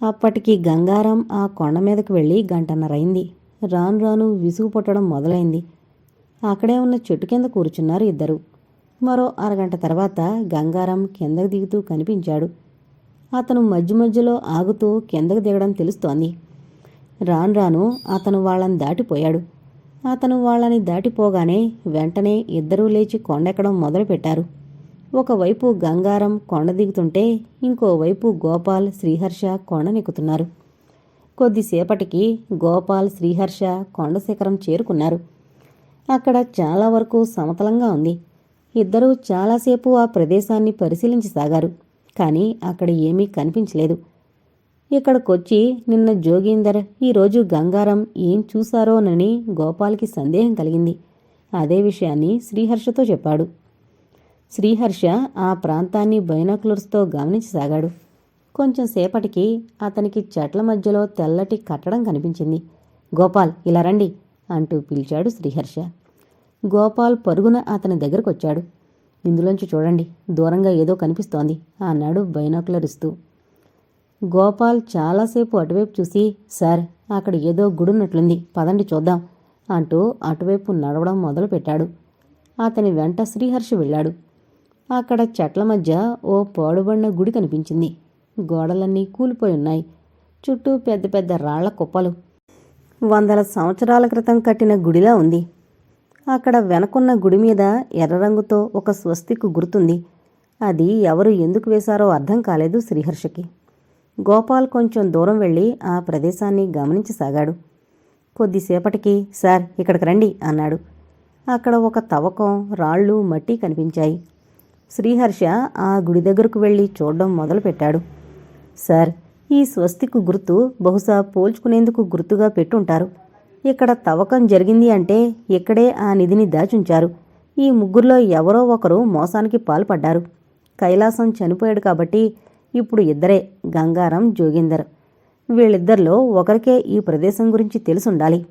అప్పటికి గంగారం ఆ కొండ మీదకు వెళ్ళి గంటన్నరైంది రాను రాను విసుగు పుట్టడం మొదలైంది. అక్కడే ఉన్న చెట్టు కింద కూర్చున్నారు ఇద్దరు. మరో అరగంట తర్వాత గంగారం కిందకు దిగుతూ కనిపించాడు. అతను మధ్య మధ్యలో ఆగుతూ కిందకు దిగడం తెలుస్తోంది. రాను రాను అతను వాళ్ళని దాటిపోయాడు. అతను వాళ్ళని దాటిపోగానే వెంటనే ఇద్దరూ లేచి కొండెక్కడం మొదలుపెట్టారు. ఒకవైపు గంగారం కొండ దిగుతుంటే ఇంకోవైపు గోపాల్ శ్రీహర్ష కొండనెక్కుతున్నారు. కొద్దిసేపటికి గోపాల్ శ్రీహర్ష కొండ శిఖరం చేరుకున్నారు. అక్కడ చాలా వరకు సమతలంగా ఉంది. ఇద్దరూ చాలాసేపు ఆ ప్రదేశాన్ని పరిశీలించసాగారు కానీ అక్కడ ఏమీ కనిపించలేదు. ఇక్కడికొచ్చి నిన్న జోగీందర్ ఈరోజు గంగారం ఏం చూశారోనని గోపాల్కి సందేహం కలిగింది. అదే విషయాన్ని శ్రీహర్షతో చెప్పాడు. శ్రీహర్ష ఆ ప్రాంతాన్ని బైనాక్లర్స్తో గమనించసాగాడు. కొంచెం సేపటికి అతనికి చెట్ల మధ్యలో తెల్లటి కట్టడం కనిపించింది. గోపాల్ ఇలా రండి అంటూ పిలిచాడు శ్రీహర్ష. గోపాల్ పరుగున అతని దగ్గరకొచ్చాడు. ఇందులోంచి చూడండి దూరంగా ఏదో కనిపిస్తోంది అన్నాడు బైనాకులర్ ఇస్తూ గోపాల్ చాలాసేపు అటువైపు చూసి సార్ అక్కడ ఏదో గుడున్నట్లుంది పదండి చూద్దాం అంటూ అటువైపు నడవడం మొదలుపెట్టాడు. అతని వెంట శ్రీహర్ష వెళ్ళాడు. అక్కడ చెట్ల మధ్య ఓ పాడుబడిన గుడి కనిపించింది. గోడలన్నీ కూలిపోయి ఉన్నాయి. చుట్టూ పెద్ద పెద్ద రాళ్ళ కుప్పలు. వందల సంవత్సరాల క్రితం కట్టిన గుడిలా ఉంది. అక్కడ వెనకున్న గుడి మీద ఎర్ర రంగుతో ఒక స్వస్తికు గుర్తుంది అది ఎవరు ఎందుకు వేశారో అర్థం కాలేదు శ్రీహర్షకి. గోపాల్ కొంచెం దూరం వెళ్ళి ఆ ప్రదేశాన్ని గమనించసాగాడు. కొద్దిసేపటికి సార్ ఇక్కడికి రండి అన్నాడు. అక్కడ ఒక తవ్వకం రాళ్ళు మట్టి కనిపించాయి. శ్రీహర్ష ఆ గుడి దగ్గరకు వెళ్ళి చూడడం మొదలుపెట్టాడు. సార్ ఈ స్వస్తికు గుర్తు బహుశా పోల్చుకునేందుకు గుర్తుగా పెట్టుంటారు. ఇక్కడ తవ్వకం జరిగింది అంటే ఇక్కడే ఆ నిధిని దాచుంచారు. ఈ ముగ్గురులో ఎవరో ఒకరు మోసానికి పాల్పడ్డారు. కైలాసం చనిపోయాడు కాబట్టి ఇప్పుడు ఇద్దరే గంగారం జోగిందర్. వీళ్ళిద్దరిలో ఒకరికే ఈ ప్రదేశం గురించి తెలుసుండాలి.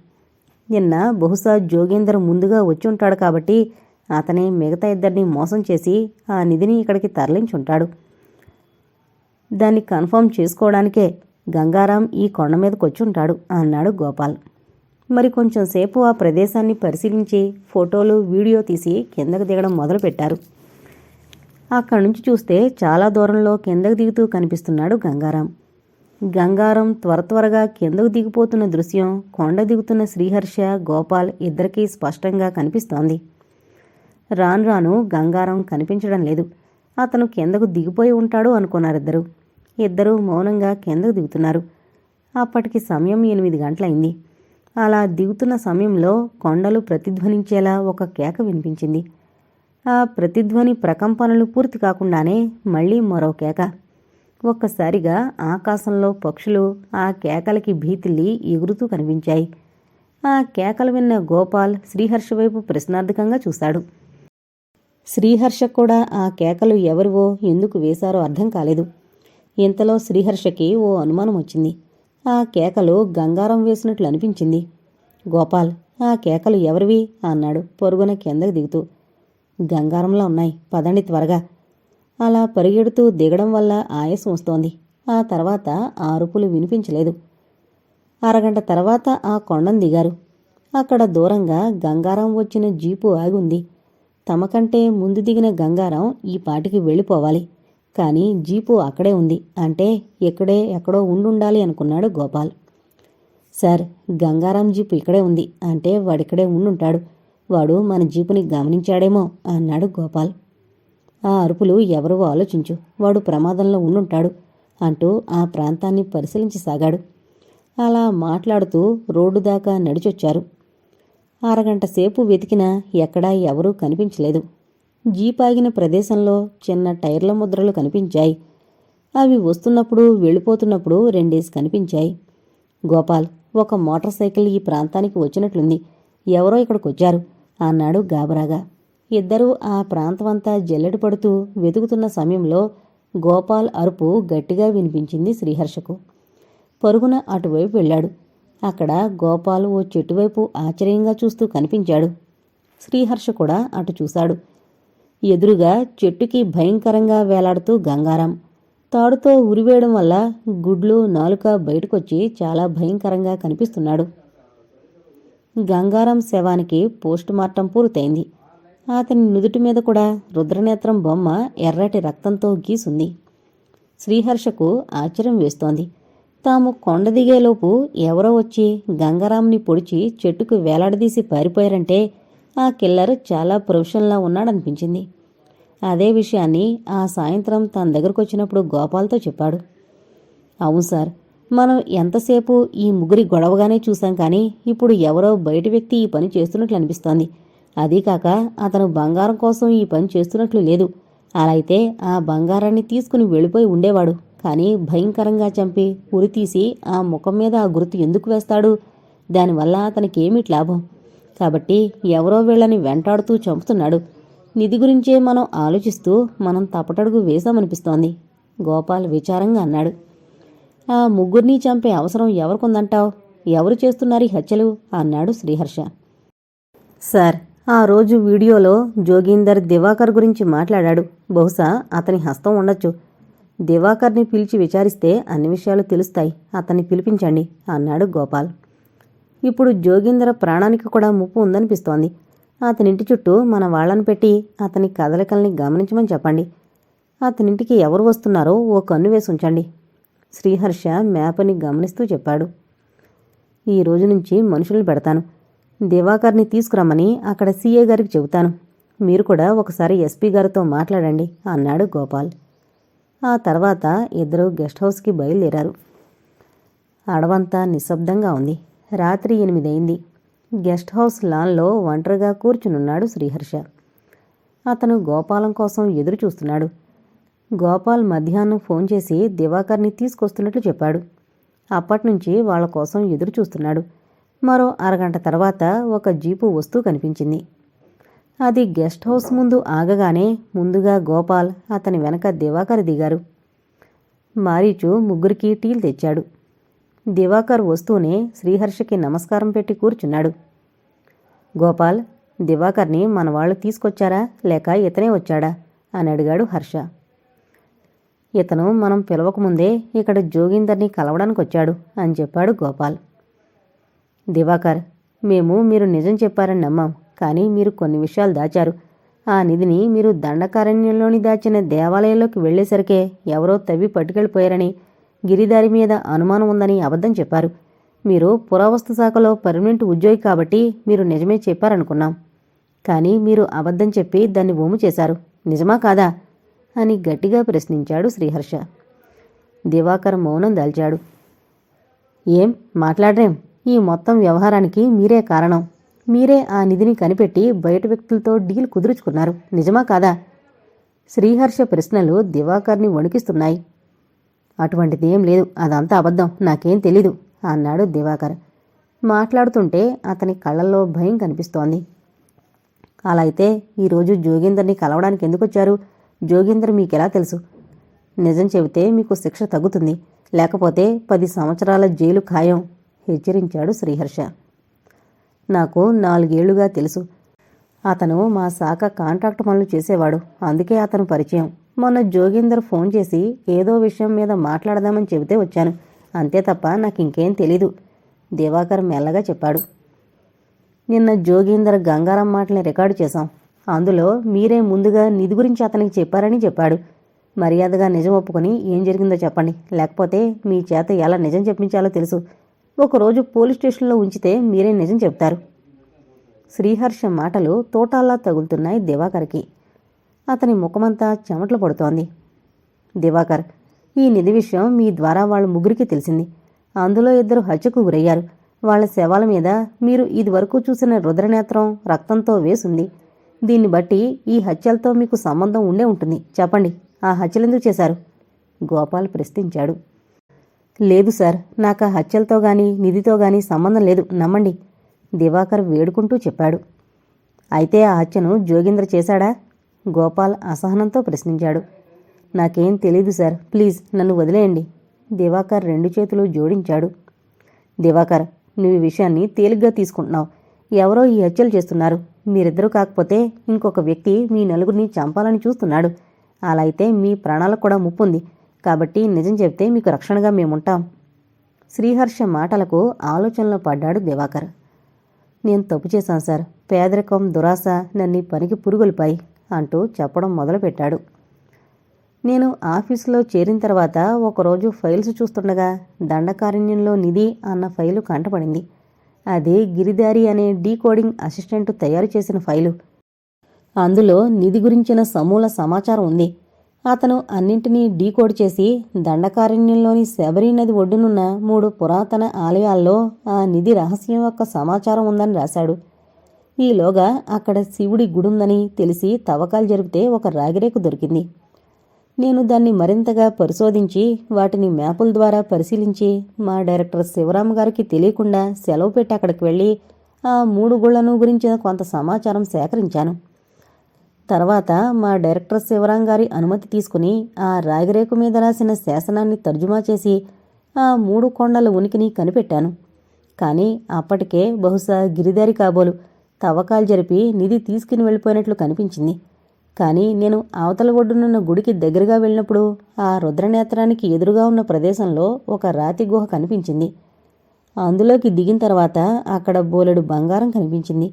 నిన్న బహుశా జోగేందర్ ముందుగా వచ్చి ఉంటాడు కాబట్టి అతనే మిగతా ఇద్దరిని మోసం చేసి ఆ నిధిని ఇక్కడికి తరలించుంటాడు. దాన్ని కన్ఫర్మ్ చేసుకోవడానికే గంగారాం ఈ కొండ మీదకి వచ్చుంటాడు అన్నాడు గోపాల్. మరి కొంచెం సేపు ఆ ప్రదేశాన్ని పరిశీలించి ఫోటోలు వీడియో తీసి కిందకు దిగడం మొదలుపెట్టారు. అక్కడి నుంచి చూస్తే చాలా దూరంలో కిందకు దిగుతూ కనిపిస్తున్నాడు గంగారాం. గంగారం త్వర త్వరగా కిందకు దిగిపోతున్న దృశ్యం కొండ దిగుతున్న శ్రీహర్ష గోపాల్ ఇద్దరికీ స్పష్టంగా కనిపిస్తోంది. రాను రాను గంగారం కనిపించడం లేదు. అతను కిందకు దిగిపోయి ఉంటాడు అనుకున్నారిద్దరు ఇద్దరూ మౌనంగా కిందకు దిగుతున్నారు. అప్పటికి సమయం ఎనిమిది గంటలైంది. అలా దిగుతున్న సమయంలో కొండలు ప్రతిధ్వనించేలా ఒక కేక వినిపించింది. ఆ ప్రతిధ్వని ప్రకంపనలు పూర్తి కాకుండానే మళ్ళీ మరో కేక. ఒక్కసారిగా ఆకాశంలో పక్షులు ఆ కేకలకి భీతిల్లి ఎగురుతూ కనిపించాయి. ఆ కేకలు విన్న గోపాల్ శ్రీహర్ష వైపు ప్రశ్నార్థకంగా చూశాడు. శ్రీహర్ష కూడా ఆ కేకలు ఎవరివో ఎందుకు వేశారో అర్థం కాలేదు. ఇంతలో శ్రీహర్షకి ఓ అనుమానం వచ్చింది. ఆ కేకలు గంగారం వేసినట్లు అనిపించింది. గోపాల్ ఆ కేకలు ఎవరివి? అన్నాడు పొరుగున కిందకు దిగుతూ. గంగారంలో ఉన్నాయి. పదండి త్వరగా. అలా పరిగెడుతూ దిగడం వల్ల ఆయాసం వస్తోంది. ఆ తర్వాత ఆరుపులు అరుపులు వినిపించలేదు. అరగంట తర్వాత ఆ కొండను దిగారు. అక్కడ దూరంగా గంగారం వచ్చిన జీపు ఆగుంది తమకంటే ముందు దిగిన గంగారం ఈ పాటికి వెళ్ళిపోవాలి. కానీ జీపు అక్కడే ఉంది. అంటే ఇక్కడే ఎక్కడో ఉండుండాలి అనుకున్నాడు గోపాల్. సార్ గంగారాం జీపు ఇక్కడే ఉంది. అంటే వాడిక్కడే ఉండుంటాడు. వాడు మన జీపుని గమనించాడేమో అన్నాడు గోపాల్. ఆ అరుపులు ఎవరో ఆలోచించు. వాడు ప్రమాదంలో ఉండుంటాడు అంటూ ఆ ప్రాంతాన్ని పరిశీలించసాగాడు. అలా మాట్లాడుతూ రోడ్డు దాకా నడిచొచ్చారు. అరగంట సేపు వెతికినా ఎక్కడా ఎవరూ కనిపించలేదు. జీప్ ఆగిన ప్రదేశంలో చిన్న టైర్ల ముద్రలు కనిపించాయి. అవి వస్తున్నప్పుడు వెళ్ళిపోతున్నప్పుడు రెండేసి కనిపించాయి. గోపాల్ ఒక మోటార్ సైకిల్ ఈ ప్రాంతానికి వచ్చినట్లుంది. ఎవరో ఇక్కడికొచ్చారు అన్నాడు గాబరాగా. ఇద్దరూ ఆ ప్రాంతమంతా జల్లెడు పడుతూ వెతుకుతున్న సమయంలో గోపాల్ అరుపు గట్టిగా వినిపించింది శ్రీహర్షకు. పరుగున అటువైపు వెళ్ళాడు. అక్కడ గోపాలు ఓ చెట్టువైపు ఆశ్చర్యంగా చూస్తూ కనిపించాడు. శ్రీహర్ష కూడా అటు చూశాడు. ఎదురుగా చెట్టుకి భయంకరంగా వేలాడుతూ గంగారం. తాడుతో ఉరివేయడం వల్ల గుడ్లు నాలుక బయటకొచ్చి చాలా భయంకరంగా కనిపిస్తున్నాడు. గంగారం శవానికి పోస్ట్ మార్టం పూర్తయింది. అతని నుదుటి మీద కూడా రుద్రనేత్రం బొమ్మ ఎర్రటి రక్తంతో గీసుంది. శ్రీహర్షకు ఆశ్చర్యం వేస్తోంది. తాము కొండ దిగేలోపు ఎవరో వచ్చి గంగారాంని పొడిచి చెట్టుకు వేలాడదీసి పారిపోయారంటే ఆ కిల్లర్ చాలా ప్రొఫెషన్లా ఉన్నాడనిపించింది. అదే విషయాన్ని ఆ సాయంత్రం తన దగ్గరకు వచ్చినప్పుడు గోపాల్తో చెప్పాడు. అవును సార్ మనం ఎంతసేపు ఈ ముగ్గురి గొడవగానే చూశాం కానీ ఇప్పుడు ఎవరో బయట వ్యక్తి ఈ పని చేస్తున్నట్లు అనిపిస్తోంది. అదీకాక అతను బంగారం కోసం ఈ పని చేస్తున్నట్లు లేదు. అలా అయితే ఆ బంగారాన్ని తీసుకుని వెళ్ళిపోయి ఉండేవాడు. కానీ భయంకరంగా చంపి ఉరి తీసి ఆ ముఖం మీద ఆ గుర్తు ఎందుకు వేస్తాడు? దానివల్ల అతనికేమిటి లాభం? కాబట్టి ఎవరో వీళ్ళని వెంటాడుతూ చంపుతున్నాడు. నిధి గురించే మనం ఆలోచిస్తూ మనం తప్పటడుగు వేశామనిపిస్తోంది. గోపాల్ విచారంగా అన్నాడు. ఆ ముగ్గురిని చంపే అవసరం ఎవరికుందంటావు? ఎవరు చేస్తున్నారు ఈ హత్యలు? అన్నాడు శ్రీహర్ష. సార్ ఆ రోజు వీడియోలో జోగీందర్ దివాకర్ గురించి మాట్లాడాడు. బహుశా అతని హస్తం ఉండొచ్చు. దివాకర్ని పిలిచి విచారిస్తే అన్ని విషయాలు తెలుస్తాయి. అతన్ని పిలిపించండి అన్నాడు గోపాల్. ఇప్పుడు జోగీందర ప్రాణానికి కూడా ముప్పు ఉందనిపిస్తోంది. అతనింటి చుట్టూ మన వాళ్ళని పెట్టి అతని కదలికల్ని గమనించమని చెప్పండి. అతనింటికి ఎవరు వస్తున్నారో ఓ కన్ను వేసి ఉంచండి. శ్రీహర్ష మ్యాప్ని గమనిస్తూ చెప్పాడు. ఈ రోజు నుంచి మనుషులు పెడతాను. దివాకర్ని తీసుకురమ్మని అక్కడ సీఏ గారికి చెబుతాను. మీరు కూడా ఒకసారి ఎస్పీ గారితో మాట్లాడండి అన్నాడు గోపాల్. ఆ తర్వాత ఇద్దరు గెస్ట్ హౌస్కి బయలుదేరారు. అడవంతా నిశ్శబ్దంగా ఉంది. రాత్రి ఎనిమిదైంది. గెస్ట్ హౌస్ లాన్లో ఒంటరిగా కూర్చునున్నాడు శ్రీహర్ష. అతను గోపాలం కోసం ఎదురు చూస్తున్నాడు. గోపాల్ మధ్యాహ్నం ఫోన్ చేసి దివాకర్ని తీసుకొస్తున్నట్లు చెప్పాడు. అప్పట్నుంచి వాళ్ళ కోసం ఎదురు చూస్తున్నాడు. మరో అరగంట తర్వాత ఒక జీపు వస్తూ కనిపించింది. అది గెస్ట్ హౌస్ ముందు ఆగగానే ముందుగా గోపాల్ అతని వెనక దివాకర్ దిగారు. మారీచు ముగ్గురికి టీలు తెచ్చాడు. దివాకర్ వస్తూనే శ్రీహర్షకి నమస్కారం పెట్టి కూర్చున్నాడు. గోపాల్ దివాకర్ని మన వాళ్ళు తీసుకొచ్చారా? లేక ఇతనే వచ్చాడా? అని అడిగాడు హర్ష. ఇతను మనం పిలవకముందే ఇక్కడ జోగిందర్ని కలవడానికి వచ్చాడు అని చెప్పాడు గోపాల్. దివాకర్ మేము మీరు నిజం చెప్పారని నమ్మాం. కానీ మీరు కొన్ని విషయాలు దాచారు. ఆ నిధిని మీరు దండకారణ్యంలోని దాచిన దేవాలయంలోకి వెళ్ళేసరికే ఎవరో తవ్వి పట్టుకెళ్ళిపోయారని గిరిదారి మీద అనుమానం ఉందని అబద్ధం చెప్పారు. మీరు పురావస్తు శాఖలో పర్మనెంట్ ఉద్యోగి కాబట్టి మీరు నిజమే చెప్పారనుకున్నాం. కానీ మీరు అబద్ధం చెప్పి దాన్ని ఓము చేశారు. నిజమా కాదా? అని గట్టిగా ప్రశ్నించాడు శ్రీహర్ష. దివాకర్ మౌనం దాల్చాడు. ఏం మాట్లాడరేం? ఈ మొత్తం వ్యవహారానికి మీరే కారణం. మీరే ఆ నిధిని కనిపెట్టి బయట వ్యక్తులతో డీల్ కుదుర్చుకున్నారు. నిజమా కాదా? శ్రీహర్ష ప్రశ్నలు దివాకర్ని వణికిస్తున్నాయి. అటువంటిది ఏం లేదు. అదంతా అబద్ధం. నాకేం తెలీదు అన్నాడు దివాకర్. మాట్లాడుతుంటే అతని కళ్ళల్లో భయం కనిపిస్తోంది. అలా అయితే ఈరోజు జోగేందర్ని కలవడానికి ఎందుకు వచ్చారు జోగేందర్ మీకెలా తెలుసు? నిజం చెబితే మీకు శిక్ష తగ్గుతుంది. లేకపోతే పది సంవత్సరాల జైలు ఖాయం హెచ్చరించాడు శ్రీహర్ష. నాకు నాలుగేళ్ళుగా తెలుసు. అతను మా శాఖ కాంట్రాక్ట్ పనులు చేసేవాడు. అందుకే అతను పరిచయం. మొన్న జోగేందర్ ఫోన్ చేసి ఏదో విషయం మీద మాట్లాడదామని చెబితే వచ్చాను. అంతే తప్ప నాకు ఇంకేం తెలీదు. దివాకర్ మెల్లగా చెప్పాడు. నిన్న జోగేందర్ గంగారం మాటల్ని రికార్డు చేశాం. అందులో మీరే ముందుగా నిధి గురించి అతనికి చెప్పారని చెప్పాడు. మర్యాదగా నిజం ఒప్పుకొని ఏం జరిగిందో చెప్పండి. లేకపోతే మీ చేత ఎలా నిజం చెప్పించాలో తెలుసు. ఒకరోజు పోలీస్ స్టేషన్లో ఉంచితే మీరే నిజం చెప్తారు. శ్రీహర్ష మాటలు తోటాల్లా తగులుతున్నాయి దివాకర్కి. అతని ముఖమంతా చెమట్లు పడుతోంది. దివాకర్ ఈ నిధి విషయం మీ ద్వారా వాళ్ళ ముగ్గురికి తెలిసింది. అందులో ఇద్దరు హత్యకు గురయ్యారు. వాళ్ళ శవాల మీద మీరు ఇదివరకు చూసిన రుద్రనేత్రం రక్తంతో వేసుంది. దీన్ని బట్టి ఈ హత్యలతో మీకు సంబంధం ఉండే ఉంటుంది. చెప్పండి ఆ హత్యలెందుకు చేశారు? గోపాల్ ప్రశ్నించాడు. లేదు సార్ నాకు ఆ హత్యలతో గాని నిధితో గాని సంబంధం లేదు. నమ్మండి. దివాకర్ వేడుకుంటూ చెప్పాడు. అయితే ఆ హత్యను జోగింద్ర చేశాడా? గోపాల్ అసహనంతో ప్రశ్నించాడు. నాకేం తెలీదు సార్ ప్లీజ్ నన్ను వదిలేయండి. దివాకర్ రెండు చేతులు జోడించాడు. దివాకర్ నువ్వు ఈ విషయాన్ని తేలిగ్గా తీసుకుంటున్నావు. ఎవరో ఈ హత్యలు చేస్తున్నారు. మీరిద్దరూ కాకపోతే ఇంకొక వ్యక్తి మీ నలుగురిని చంపాలని చూస్తున్నాడు. అలా అయితే మీ ప్రాణాలకు కూడా ముప్పుంది కాబట్టి నిజం చెప్తే మీకు రక్షణగా మేముంటాం. శ్రీహర్ష మాటలకు ఆలోచనలో పడ్డాడు దివాకర్. నేను తప్పు చేశాను సార్. పేదరికం దురాశ నన్ను పనికి పురుగులపై అంటూ చెప్పడం మొదలుపెట్టాడు. నేను ఆఫీసులో చేరిన తర్వాత ఒకరోజు ఫైల్స్ చూస్తుండగా దండకారణ్యంలో నిధి అన్న ఫైలు కంటపడింది. అది గిరిదారి అనే డీకోడింగ్ అసిస్టెంట్ తయారు చేసిన ఫైలు. అందులో నిధి గురించిన సమూల సమాచారం ఉంది. అతను అన్నింటినీ డీకోడ్ చేసి దండకారణ్యంలోని శబరి నది ఒడ్డునున్న మూడు పురాతన ఆలయాల్లో ఆ నిధి రహస్యం యొక్క సమాచారం ఉందని రాశాడు. ఈలోగా అక్కడ శివుడి గుడుందని తెలిసి తవ్వకాలు జరిపితే ఒక రాగిరేకు దొరికింది. నేను దాన్ని మరింతగా పరిశోధించి వాటిని మ్యాపుల ద్వారా పరిశీలించి మా డైరెక్టర్ శివరామ్ గారికి తెలియకుండా సెలవు పెట్టి అక్కడికి వెళ్ళి ఆ మూడు గుళ్ళను గురించిన కొంత సమాచారం సేకరించాను. తర్వాత మా డైరెక్టర్ శివరాం గారి అనుమతి తీసుకుని ఆ రాగిరేకు మీద రాసిన శాసనాన్ని తర్జుమా చేసి ఆ మూడు కొండల ఉనికిని కనిపెట్టాను. కానీ అప్పటికే బహుశా గిరిదారి కాబోలు తవ్వకాలు జరిపి నిధి తీసుకుని వెళ్ళిపోయినట్లు కనిపించింది. కానీ నేను అవతల ఒడ్డునున్న గుడికి దగ్గరగా వెళ్ళినప్పుడు ఆ రుద్రనేత్రానికి ఎదురుగా ఉన్న ప్రదేశంలో ఒక రాతి గుహ కనిపించింది. అందులోకి దిగిన తర్వాత అక్కడ బోలెడు బంగారం కనిపించింది.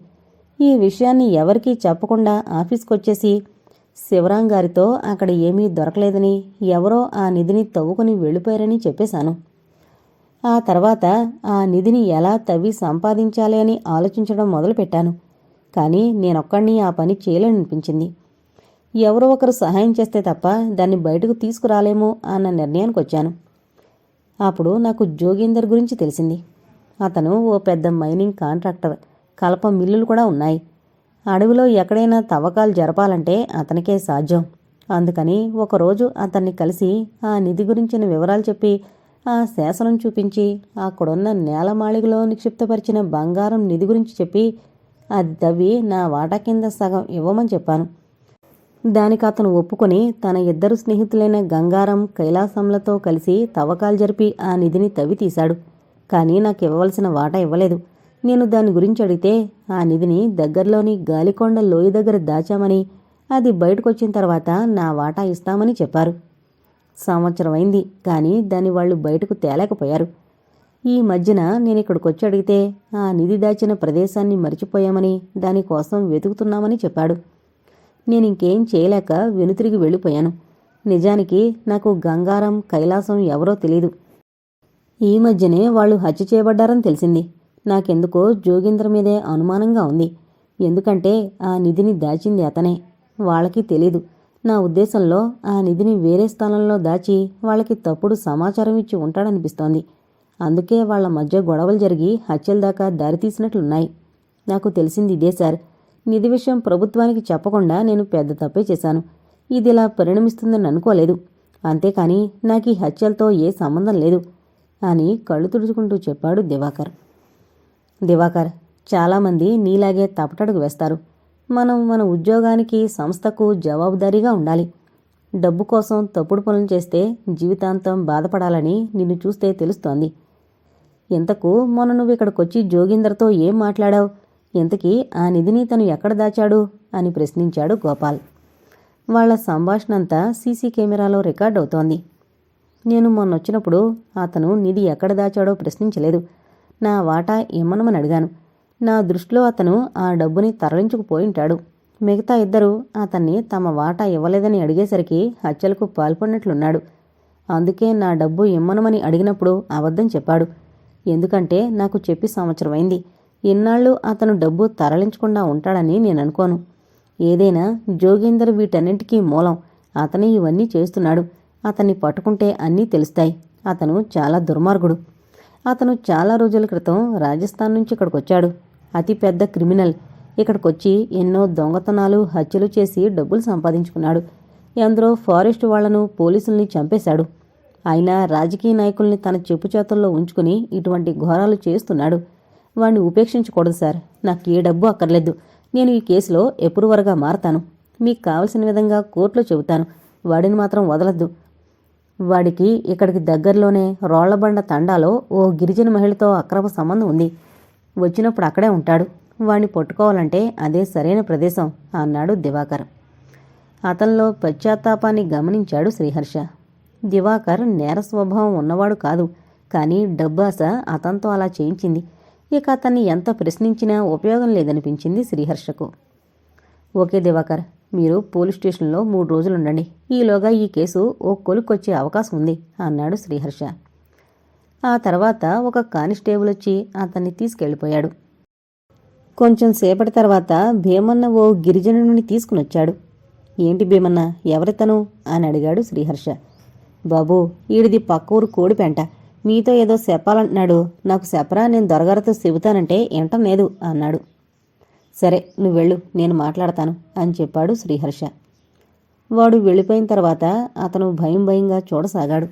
ఈ విషయాన్ని ఎవరికీ చెప్పకుండా ఆఫీస్కి వచ్చేసి శివరాం గారితో అక్కడ ఏమీ దొరకలేదని ఎవరో ఆ నిధిని తవ్వుకుని వెళ్ళిపోయారని చెప్పేశాను. ఆ తర్వాత ఆ నిధిని ఎలా తవ్వి సంపాదించాలి అని ఆలోచించడం మొదలుపెట్టాను. కానీ నేనొక్కడిని ఆ పని చేయలేననిపించింది. ఎవరో ఒకరు సహాయం చేస్తే తప్ప దాన్ని బయటకు తీసుకురాలేమో అన్న నిర్ణయానికి వచ్చాను అప్పుడు నాకు జోగేందర్ గురించి తెలిసింది. అతను ఓ పెద్ద మైనింగ్ కాంట్రాక్టర్. కలప మిల్లులు కూడా ఉన్నాయి. అడవిలో ఎక్కడైనా తవ్వకాలు జరపాలంటే అతనికే సాధ్యం. అందుకని ఒకరోజు అతన్ని కలిసి ఆ నిధి గురించిన వివరాలు చెప్పి ఆ శాసనం చూపించి అక్కడున్న నేలమాళిగలో నిక్షిప్తపరిచిన బంగారం నిధి గురించి చెప్పి అది తవ్వి నా వాటా కింద సగం ఇవ్వమని చెప్పాను. దానికి అతను ఒప్పుకొని తన ఇద్దరు స్నేహితులైన గంగారం కైలాసంలతో కలిసి తవ్వకాలు జరిపి ఆ నిధిని తవ్వి తీశాడు. కానీ నాకు ఇవ్వవలసిన వాటా ఇవ్వలేదు. నేను దాని గురించి అడిగితే ఆ నిధిని దగ్గరలోని గాలికొండ లోయ దగ్గర దాచామని అది బయటకొచ్చిన తర్వాత నా వాటా ఇస్తామని చెప్పారు. సంవత్సరం అయింది కానీ దాన్ని వాళ్ళు బయటకు తేలేకపోయారు. ఈ మధ్యన నేను ఇక్కడికి వచ్చి అడిగితే ఆ నిధి దాచిన ప్రదేశాన్ని మర్చిపోయామని దానికోసం వెతుకుతున్నామని చెప్పాడు. నేను ఇంకేం చేయలేక వెనుతిరిగి వెళ్ళిపోయాను. నిజానికి నాకు గంగారం కైలాసం ఎవరో తెలీదు. ఈ మధ్యనే వాళ్ళు హత్య చేయబడ్డారని తెలిసింది. నాకెందుకో జోగేంద్ర మీదే అనుమానంగా ఉంది. ఎందుకంటే ఆ నిధిని దాచింది అతనే. వాళ్ళకి తెలీదు. నా ఉద్దేశంలో ఆ నిధిని వేరే స్థానంలో దాచి వాళ్ళకి తప్పుడు సమాచారం ఇచ్చి ఉంటాడనిపిస్తోంది. అందుకే వాళ్ళ మధ్య గొడవలు జరిగి హత్యల దాకా దారితీసినట్లున్నాయి నాకు తెలిసింది ఇదే సార్. నిధి విషయం ప్రభుత్వానికి చెప్పకుండా నేను పెద్ద తప్పే చేశాను. ఇది ఇలా పరిణమిస్తుందని అనుకోలేదు. అంతేకాని నాకు ఈ హత్యలతో ఏ సంబంధం లేదు అని కళ్ళు తుడుచుకుంటూ చెప్పాడు దివాకర్. దివాకర్ చాలామంది నీలాగే తపటడుగు వేస్తారు. మనం మన ఉద్యోగానికి సంస్థకు జవాబుదారీగా ఉండాలి. డబ్బు కోసం తప్పుడు పనులు చేస్తే జీవితాంతం బాధపడాలని నిన్ను చూస్తే తెలుస్తోంది. ఇంతకు మొన్న నువ్వు ఇక్కడికొచ్చి జోగిందర్తో ఏం మాట్లాడావు? ఇంతకీ ఆ నిధిని తను ఎక్కడ దాచాడు? అని ప్రశ్నించాడు గోపాల్. వాళ్ళ సంభాషణ అంతా సీసీ కెమెరాలో రికార్డ్ అవుతోంది నేను మొన్నొచ్చినప్పుడు అతను నిధి ఎక్కడ దాచాడో ప్రశ్నించలేదు. నా వాటా ఇమ్మనమని అడిగాను. నా దృష్టిలో అతను ఆ డబ్బుని తరలించుకుపోయి ఉంటాడు మిగతా ఇద్దరు అతన్ని తమ వాటా ఇవ్వలేదని అడిగేసరికి హత్యలకు పాల్పడినట్లున్నాడు. అందుకే నా డబ్బు ఇమ్మనమని అడిగినప్పుడు అబద్ధం చెప్పాడు. ఎందుకంటే నాకు చెప్పి సంవత్సరమైంది. ఇన్నాళ్ళు అతను డబ్బు తరలించకుండా ఉంటాడని నేను అనుకోను. ఏదైనా జోగేందర్ వీటన్నింటికీ మూలం. అతనే ఇవన్నీ చేస్తున్నాడు. అతన్ని పట్టుకుంటే అన్నీ తెలుస్తాయి. అతను చాలా దుర్మార్గుడు. అతను చాలా రోజుల క్రితం రాజస్థాన్ నుంచి ఇక్కడికి వచ్చాడు. అతి పెద్ద క్రిమినల్. ఇక్కడికొచ్చి ఎన్నో దొంగతనాలు హత్యలు చేసి డబ్బులు సంపాదించుకున్నాడు. ఎందరో ఫారెస్ట్ వాళ్ళను పోలీసుల్ని చంపేశాడు. అయినా రాజకీయ నాయకుల్ని తన చెప్పు చేతుల్లో ఉంచుకుని ఇటువంటి ఘోరాలు చేస్తున్నాడు. వాణ్ణి ఉపేక్షించకూడదు సార్. నాకు ఏ డబ్బు అక్కర్లేదు. నేను ఈ కేసులో ఎప్పుడు వరగా మారతాను. మీకు కావలసిన విధంగా కోర్టులో చెబుతాను. వాడిని మాత్రం వదలద్దు. వాడికి ఇక్కడికి దగ్గరలోనే రోళ్ళబండ తండాలో ఓ గిరిజన మహిళతో అక్రమ సంబంధం ఉంది. వచ్చినప్పుడు అక్కడే ఉంటాడు. వాణ్ణి పట్టుకోవాలంటే అదే సరైన ప్రదేశం అన్నాడు దివాకర్. అతనిలో పశ్చాత్తాపాన్ని గమనించాడు శ్రీహర్ష. దివాకర్ నేర స్వభావం ఉన్నవాడు కాదు. కానీ డబ్బాస అతనితో అలా చేయించింది. ఇక అతన్ని ఎంత ప్రశ్నించినా ఉపయోగం లేదనిపించింది శ్రీహర్షకు. ఓకే దివాకర్ మీరు పోలీస్ స్టేషన్లో మూడు రోజులు ఉండండి ఈలోగా ఈ కేసు ఓ కొలుక్కొచ్చే అవకాశం ఉంది అన్నాడు శ్రీహర్ష. ఆ తర్వాత ఒక కానిస్టేబుల్ వచ్చి అతన్ని తీసుకెళ్ళిపోయాడు. కొంచెం సేపటి తర్వాత భీమన్న ఓ గిరిజనుడిని తీసుకునొచ్చాడు. ఏంటి భీమన్న ఎవరితను? అని అడిగాడు శ్రీహర్ష. బాబూ ఈడిది పక్క ఊరు కోడిపెంట. మీతో ఏదో చెప్పాలంటున్నాడు. నాకు చెప్పరా నేను దొరగారితో చెబుతానంటే ఇంటం లేదు అన్నాడు. సరే నువ్వు వెళ్ళు నేను మాట్లాడతాను అని చెప్పాడు శ్రీహర్ష. వాడు వెళ్ళిపోయిన తర్వాత అతను భయం భయంగా చూడసాగాడు.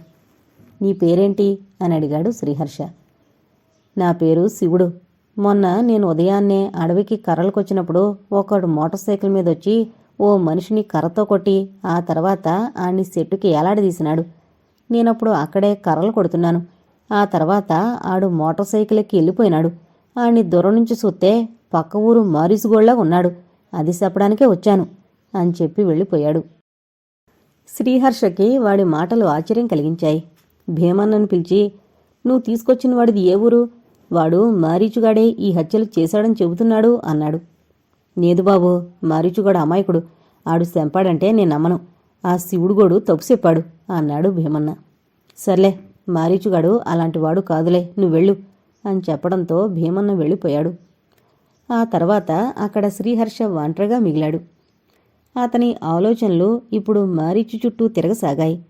నీ పేరేంటి? అని అడిగాడు శ్రీహర్ష. నా పేరు శివుడు. మొన్న నేను ఉదయాన్నే అడవికి కర్రలకొచ్చినప్పుడు ఒకడు మోటార్ సైకిల్ మీద వచ్చి ఓ మనిషిని కర్రతో కొట్టి ఆ తర్వాత ఆని చెట్టుకి ఏలాడదీసినాడు నేనప్పుడు అక్కడే కర్రలు కొడుతున్నాను. ఆ తర్వాత ఆడు మోటార్ సైకిల్ ఎక్కి వెళ్ళిపోయినాడు. ఆని దూరం నుంచి చూస్తే పక్క ఊరు మారిసుగోళ్ళా ఉన్నాడు. అది చెప్పడానికే వచ్చాను అని చెప్పి వెళ్ళిపోయాడు. శ్రీహర్షకి వాడి మాటలు ఆశ్చర్యం కలిగించాయి. భీమన్నను పిలిచి నువ్వు తీసుకొచ్చిన వాడిది ఏ ఊరు? వాడు మారీచుగాడే ఈ హత్యలు చేశాడని చెబుతున్నాడు అన్నాడు. నేదు బాబు మారీచుగాడు అమాయకుడు. ఆడు శంపాడంటే నేను నమ్మను. ఆ శివుడుగోడు తప్పు చెప్పాడు అన్నాడు భీమన్న. సర్లే మారీచుగాడు అలాంటి వాడు కాదులే నువ్వు వెళ్ళు అని చెప్పడంతో భీమన్న వెళ్ళిపోయాడు. ఆ తర్వాత అక్కడ శ్రీహర్ష ఒంటరిగా మిగిలాడు. అతని ఆలోచనలు ఇప్పుడు మారీచు చుట్టూ తిరగసాగాయి.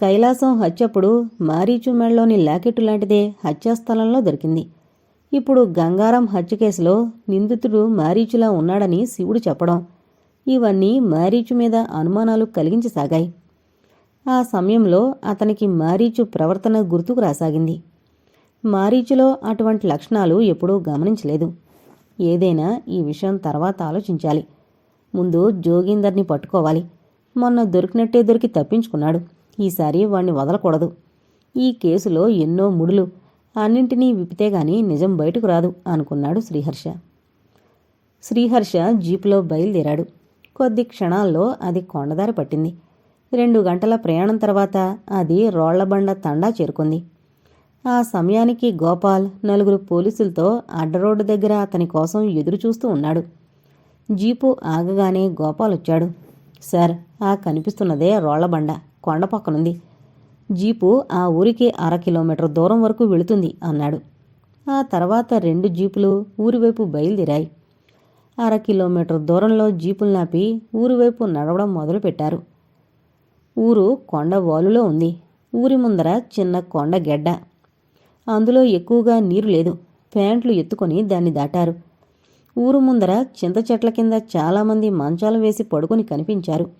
కైలాసం హత్యప్పుడు మారీచు మెళ్ళలోని లాకెట్టు లాంటిదే హత్యాస్థలంలో దొరికింది. ఇప్పుడు గంగారం హత్య కేసులో నిందితుడు మారీచులా ఉన్నాడని శివుడు చెప్పడం ఇవన్నీ మారీచు మీద అనుమానాలు కలిగించసాగాయి. ఆ సమయంలో అతనికి మారీచు ప్రవర్తన గుర్తుకు రాసాగింది. మారీచులో అటువంటి లక్షణాలు ఎప్పుడూ గమనించలేదు. ఏదైనా ఈ విషయం తర్వాత ఆలోచించాలి. ముందు జోగిందర్ని పట్టుకోవాలి. మొన్న దొరికినట్టే దొరికి తప్పించుకున్నాడు. ఈసారి వాణ్ణి వదలకూడదు. ఈ కేసులో ఎన్నో ముడులు. అన్నింటినీ విప్పితే గాని నిజం బయటకు రాదు అనుకున్నాడు శ్రీహర్ష. శ్రీహర్ష జీపులో బయలుదేరాడు. కొద్ది క్షణాల్లో అది కొండదారి పట్టింది. రెండు గంటల ప్రయాణం తర్వాత అది రోళ్ళబండ తండా చేరుకుంది. ఆ సమయానికి గోపాల్ నలుగురు పోలీసులతో అడ్డరోడ్డు దగ్గర అతని కోసం ఎదురు చూస్తూ ఉన్నాడు. జీపు ఆగగానే గోపాల్ వచ్చాడు. సార్ ఆ కనిపిస్తున్నదే రోళ్ళబండ. కొండ పక్కనుంది. జీపు ఆ ఊరికి అర కిలోమీటర్ దూరం వరకు వెళుతుంది అన్నాడు. ఆ తర్వాత రెండు జీపులు ఊరివైపు బయలుదేరాయి. అర కిలోమీటర్ దూరంలో జీపులు నాపి ఊరివైపు నడవడం మొదలుపెట్టారు. ఊరు కొండ వాలులో ఉంది. ఊరి ముందర చిన్న కొండ గెడ్డ. అందులో ఎక్కువగా నీరు లేదు. ప్యాంట్లు ఎత్తుకొని దాన్ని దాటారు. ఊరు ముందర చింత చెట్ల కింద చాలామంది మంచాలు వేసి పడుకొని కనిపించారు.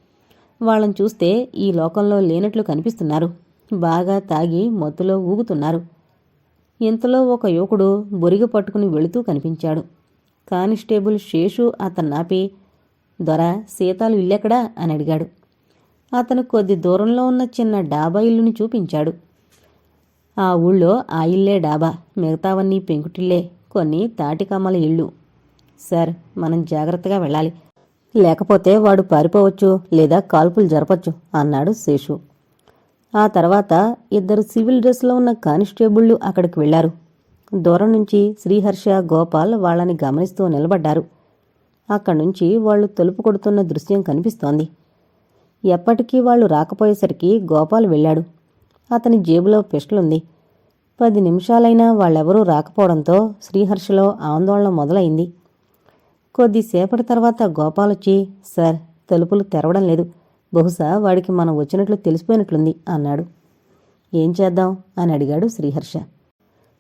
వాళ్ళని చూస్తే ఈ లోకంలో లేనట్లు కనిపిస్తున్నారు. బాగా తాగి మత్తులో ఊగుతున్నారు. ఇంతలో ఒక యువకుడు బొరిగ పట్టుకుని వెళుతూ కనిపించాడు. కానిస్టేబుల్ శేషు అతన్నాపి దొర సీతాలు ఇల్లెక్కడా? అని అడిగాడు. అతను కొద్ది దూరంలో ఉన్న చిన్న డాబా ఇల్లుని చూపించాడు. ఆ ఊళ్ళో ఆ ఇల్లే డాబా. మిగతావన్నీ పెంకుటిల్లే. కొన్ని తాటికమ్మల ఇళ్ళు. సార్ మనం జాగ్రత్తగా వెళ్ళాలి. లేకపోతే వాడు పారిపోవచ్చు లేదా కాల్పులు జరపచ్చు అన్నాడు శేషు. ఆ తర్వాత ఇద్దరు సివిల్ డ్రెస్లో ఉన్న కానిస్టేబుళ్ళు అక్కడికి వెళ్ళారు దూరం నుంచి శ్రీహర్ష గోపాల్ వాళ్ళని గమనిస్తూ నిలబడ్డారు. అక్కడి నుంచి వాళ్ళు తలుపు కొడుతున్న దృశ్యం కనిపిస్తోంది. ఎప్పటికీ వాళ్ళు రాకపోయేసరికి గోపాల్ వెళ్ళాడు. అతని జేబులో పిస్టలుంది. పది నిమిషాలైనా వాళ్ళెవరూ రాకపోవడంతో శ్రీహర్షలో ఆందోళన మొదలైంది. కొద్దిసేపటి తర్వాత గోపాలొచ్చి సార్ తలుపులు తెరవడం లేదు. బహుశా వాడికి మనం వచ్చినట్లు తెలిసిపోయినట్లుంది అన్నాడు. ఏం చేద్దాం? అని అడిగాడు శ్రీహర్ష.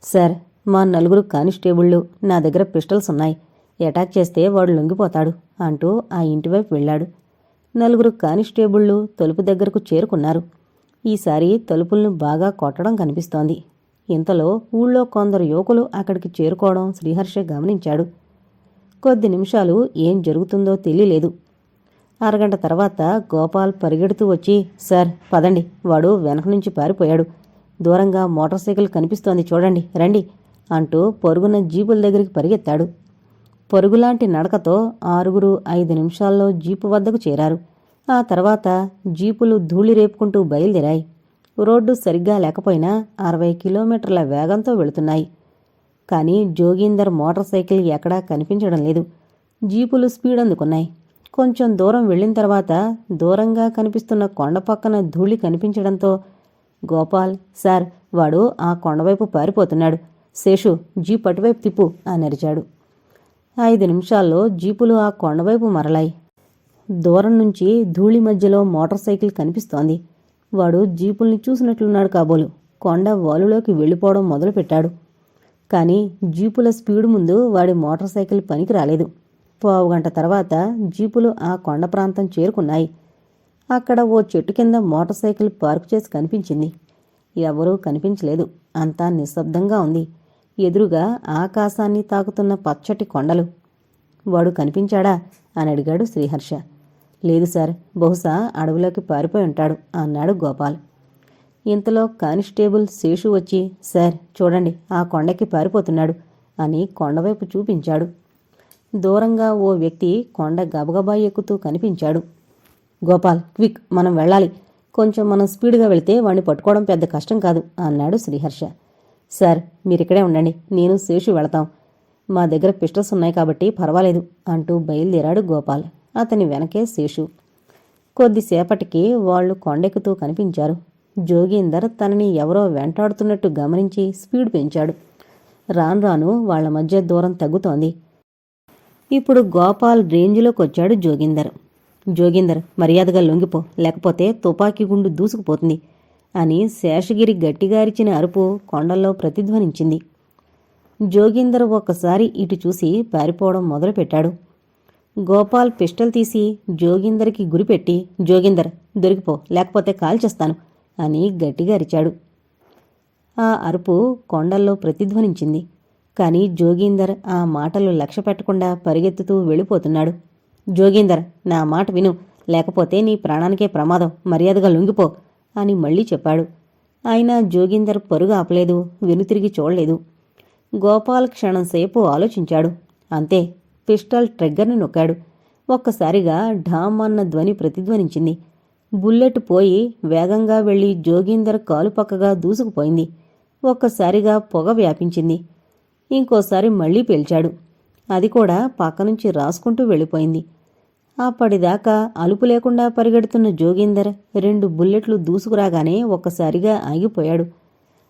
సార్ మా నలుగురు కానిస్టేబుళ్ళు నా దగ్గర పిస్టల్స్ ఉన్నాయి అటాక్ చేస్తే వాడు లొంగిపోతాడు అంటూ ఆ ఇంటివైపు వెళ్ళాడు. నలుగురు కానిస్టేబుళ్ళు తలుపు దగ్గరకు చేరుకున్నారు. ఈసారి తలుపులను బాగా కొట్టడం కనిపిస్తోంది. ఇంతలో ఊళ్ళో కొందరు యువకులు అక్కడికి చేరుకోవడం శ్రీహర్ష గమనించాడు. కొద్ది నిమిషాలు ఏం జరుగుతుందో తెలియలేదు. అరగంట తర్వాత గోపాల్ పరిగెడుతూ వచ్చి సార్ పదండి. వాడు వెనక నుంచి పారిపోయాడు. దూరంగా మోటార్ సైకిల్ కనిపిస్తోంది చూడండి రండి అంటూ పొరుగున జీపుల దగ్గరికి పరిగెత్తాడు. పొరుగులాంటి నడకతో ఆరుగురు ఐదు నిమిషాల్లో జీపు వద్దకు చేరారు. ఆ తర్వాత జీపులు ధూళి రేపుకుంటూ బయలుదేరాయి. రోడ్డు సరిగ్గా లేకపోయినా అరవై కిలోమీటర్ల వేగంతో వెళుతున్నాయి. కానీ జోగీందర్ మోటార్ సైకిల్ ఎక్కడా కనిపించడం లేదు. జీపులు స్పీడ్ అందుకున్నాయి. కొంచెం దూరం వెళ్ళిన తర్వాత దూరంగా కనిపిస్తున్న కొండ పక్కన ధూళి కనిపించడంతో గోపాల్ సార్ వాడు ఆ కొండవైపు పారిపోతున్నాడు. శేషు జీప్ అటువైపు తిప్పు అని అరిచాడు. ఐదు నిమిషాల్లో జీపులు ఆ కొండవైపు మరలాయి. దూరం నుంచి ధూళి మధ్యలో మోటార్ సైకిల్ కనిపిస్తోంది. వాడు జీపుల్ని చూసినట్లున్నాడు కాబోలు. కొండ వాలులోకి వెళ్ళిపోవడం మొదలుపెట్టాడు. కానీ జీపుల స్పీడ్ ముందు వాడి మోటార్ సైకిల్ పనికి రాలేదు. పావు గంట తర్వాత జీపులు ఆ కొండ ప్రాంతం చేరుకున్నాయి. అక్కడ ఓ చెట్టు కింద మోటార్ సైకిల్ పార్క్ చేసి కనిపించింది. ఎవరూ కనిపించలేదు. అంతా నిశ్శబ్దంగా ఉంది. ఎదురుగా ఆకాశాన్ని తాకుతున్న పచ్చటి కొండలు. వాడు కనిపించాడా? అని అడిగాడు శ్రీహర్ష. లేదు సార్ బహుశా అడవిలోకి పారిపోయి ఉంటాడు అన్నాడు గోపాల్. ఇంతలో కానిస్టేబుల్ శేషు వచ్చి సార్ చూడండి ఆ కొండకి పారిపోతున్నాడు అని కొండవైపు చూపించాడు. దూరంగా ఓ వ్యక్తి కొండ గబగబా ఎక్కుతూ కనిపించాడు. గోపాల్ క్విక్ మనం వెళ్ళాలి. కొంచెం మనం స్పీడ్గా వెళితే వాణ్ణి పట్టుకోవడం పెద్ద కష్టం కాదు అన్నాడు శ్రీహర్ష. సార్ మీరిక్కడే ఉండండి నేను శేషు వెళతాం. మా దగ్గర పిస్టల్స్ ఉన్నాయి కాబట్టి పర్వాలేదు అంటూ బయలుదేరాడు గోపాల్. అతని వెనకే శేషు. కొద్దిసేపటికి వాళ్ళు కొండెక్కుతూ కనిపించారు. జోగీందర్ తనని ఎవరో వెంటాడుతున్నట్టు గమనించి స్పీడ్ పెంచాడు. రాను రాను వాళ్ళ మధ్య దూరం తగ్గుతోంది. ఇప్పుడు గోపాల్ రేంజ్లోకి వచ్చాడు జోగిందర్. జోగిందర్ మర్యాదగా లొంగిపో లేకపోతే తుపాకీ గుండు దూసుకుపోతుంది అని శేషగిరి గట్టిగారిచిన అరుపు కొండల్లో ప్రతిధ్వనించింది. జోగిందర్ ఒక్కసారి ఇటు చూసి పారిపోవడం మొదలుపెట్టాడు. గోపాల్ పిస్టల్ తీసి జోగిందర్కి గురిపెట్టి జోగిందర్ దొరికిపో లేకపోతే కాల్చేస్తాను అని గట్టిగా అరిచాడు. ఆ అరుపు కొండల్లో ప్రతిధ్వనించింది. కాని జోగీందర్ ఆ మాటలు లక్ష్య పెట్టకుండా పరిగెత్తుతూ వెళ్ళిపోతున్నాడు. జోగీందర్ నా మాట విను. లేకపోతే నీ ప్రాణానికే ప్రమాదం. మర్యాదగా లొంగిపో అని మళ్ళీ చెప్పాడు. అయినా జోగీందర్ పరుగు ఆపలేదు వెనుతిరిగి చూడలేదు. గోపాల్ క్షణంసేపు ఆలోచించాడు. అంతే పిస్టల్ ట్రిగ్గర్ని నొక్కాడు. ఒక్కసారిగా ఢామ్ అన్న ధ్వని ప్రతిధ్వనించింది. బుల్లెట్ పోయి వేగంగా వెళ్ళి జోగీందర్ కాలు పక్కగా దూసుకుపోయింది. ఒక్కసారిగా పొగ వ్యాపించింది. ఇంకోసారి మళ్ళీ పేల్చాడు. అది కూడా పక్క నుంచి రాసుకుంటూ వెళ్ళిపోయింది. అప్పటిదాకా అలుపు లేకుండా పరిగెడుతున్న జోగీందర్ రెండు బుల్లెట్లు దూసుకురాగానే ఒక్కసారిగా ఆగిపోయాడు.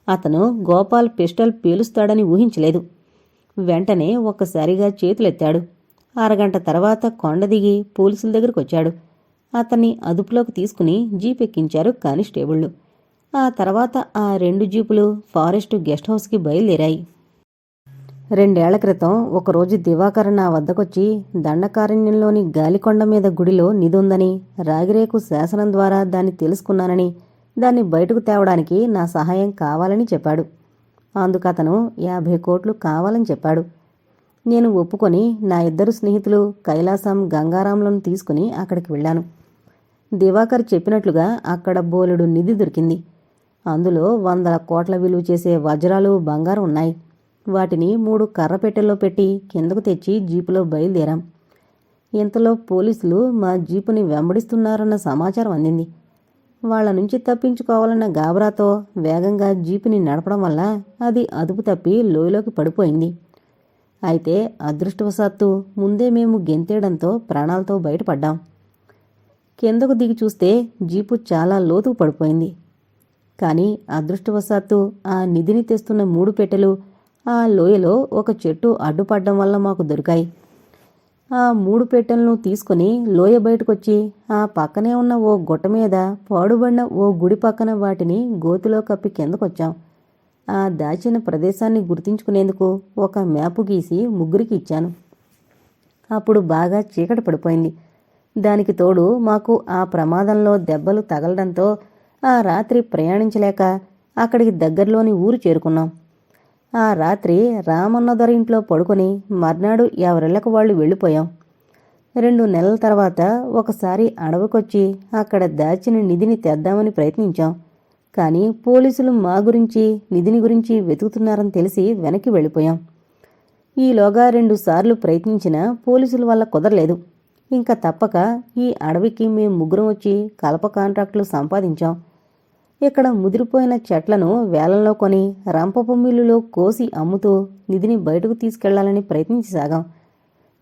అతను గోపాల్ పిస్టల్ పేలుస్తాడని ఊహించలేదు. వెంటనే ఒక్కసారిగా చేతులెత్తాడు. అరగంట తర్వాత కొండ దిగి పోలీసుల దగ్గరకొచ్చాడు. అతన్ని అదుపులోకి తీసుకుని జీప్ ఎక్కించారు కానిస్టేబుళ్ళు ఆ తర్వాత ఆ రెండు జీపులు ఫారెస్ట్ గెస్ట్ హౌస్కి బయలుదేరాయి. రెండేళ్ళ క్రితం ఒకరోజు దివాకర్ నా వద్దకొచ్చి దండకారణ్యంలోని గాలికొండ మీద గుడిలో నిధుందని రాగిరేకు శాసనం ద్వారా దాన్ని తెలుసుకున్నానని దాన్ని బయటకు తేవడానికి నా సహాయం కావాలని చెప్పాడు. అందుకు అతను యాభై కోట్లు కావాలని చెప్పాడు. నేను ఒప్పుకొని నా ఇద్దరు స్నేహితులు కైలాసం గంగారాంలను తీసుకుని అక్కడికి వెళ్ళాను. దివాకర్ చెప్పినట్లుగా అక్కడ బోలెడు నిధి దొరికింది. అందులో వందల కోట్ల విలువ చేసే వజ్రాలు బంగారం ఉన్నాయి. వాటిని మూడు కర్రపెట్టెల్లో పెట్టి కిందకు తెచ్చి జీపులో బయలుదేరాం. ఇంతలో పోలీసులు మా జీపుని వెంబడిస్తున్నారన్న సమాచారం అందింది. వాళ్ళ నుంచి తప్పించుకోవాలన్న గాబరాతో వేగంగా జీపుని నడపడం వల్ల అది అదుపు తప్పి లోయలోకి పడిపోయింది. అయితే అదృష్టవశాత్తు ముందే మేము గెంతేయడంతో ప్రాణాలతో బయటపడ్డాం. కిందకు దిగి చూస్తే జీపు చాలా లోతుకు పడిపోయింది. కానీ అదృష్టవశాత్తు ఆ నిధిని తెస్తున్న మూడు పెట్టెలు ఆ లోయలో ఒక చెట్టు అడ్డుపడ్డం వల్ల మాకు దొరికాయి. ఆ మూడు పెట్టెలను తీసుకుని లోయ బయటకొచ్చి ఆ పక్కనే ఉన్న ఓ గుట్ట మీద పాడుబడిన ఓ గుడి పక్కన వాటిని గోతిలో కప్పి కిందకొచ్చాం. ఆ దాచిన ప్రదేశాన్ని గుర్తించుకునేందుకు ఒక మ్యాపు గీసి ముగ్గురికి ఇచ్చాను. అప్పుడు బాగా చీకటి పడిపోయింది. దానికి తోడు మాకు ఆ ప్రమాదంలో దెబ్బలు తగలడంతో ఆ రాత్రి ప్రయాణించలేక అక్కడికి దగ్గరలోని ఊరు చేరుకున్నాం. ఆ రాత్రి రామన్నదొర ఇంట్లో పడుకొని మర్నాడు ఎవరిళ్ళకు వాళ్ళు వెళ్ళిపోయాం. రెండు నెలల తర్వాత ఒకసారి అడవికొచ్చి అక్కడ దాచిన నిధిని తెద్దామని ప్రయత్నించాం. కానీ పోలీసులు మా గురించి నిధిని గురించి వెతుకుతున్నారని తెలిసి వెనక్కి వెళ్ళిపోయాం. ఈలోగా రెండుసార్లు ప్రయత్నించినా పోలీసుల వల్ల కుదరలేదు. ఇంకా తప్పక ఈ అడవికి మేము ముగ్గురం వచ్చి కలప కాంట్రాక్టులు సంపాదించాం. ఇక్కడ ముదిరిపోయిన చెట్లను వేలంలో కొని రంపపు మిల్లులో కోసి అమ్ముతూ నిధిని బయటకు తీసుకెళ్ళాలని ప్రయత్నించసాగాం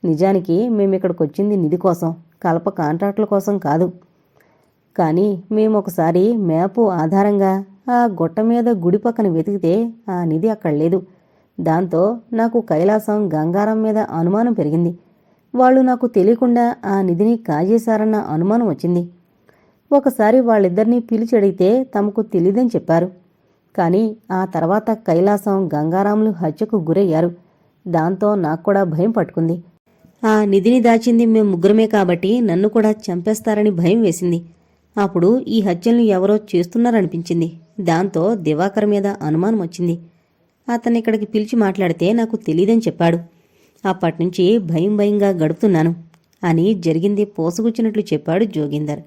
నిజానికి మేమిక్కడికొచ్చింది నిధి కోసం కలప కాంట్రాక్టుల కోసం కాదు. కానీ మేము ఒకసారి మ్యాపు ఆధారంగా ఆ గుట్ట మీద గుడి పక్కన వెతికితే ఆ నిధి అక్కడ లేదు. దాంతో నాకు కైలాసం గంగారం మీద అనుమానం పెరిగింది. వాళ్ళు నాకు తెలియకుండా ఆ నిధిని కాజేశారన్న అనుమానం వచ్చింది. ఒకసారి వాళ్ళిద్దరినీ పిలిచి అడిగితే తమకు తెలియదని చెప్పారు. కానీ ఆ తర్వాత కైలాసం గంగారాములు హత్యకు గురయ్యారు. దాంతో నాకు కూడా భయం పట్టుకుంది. ఆ నిధిని దాచింది మేము ముగ్గురమే కాబట్టి నన్ను కూడా చంపేస్తారని భయం వేసింది. అప్పుడు ఈ హత్యలను ఎవరో చేస్తున్నారనిపించింది. దాంతో దివాకర్ మీద అనుమానం వచ్చింది. అతన్ని ఇక్కడికి పిలిచి మాట్లాడితే నాకు తెలియదని చెప్పాడు. అప్పటినుంచి భయం భయంగా గడుపుతున్నాను అని జరిగింది పోసగుచ్చినట్లు చెప్పాడు జోగిందర్.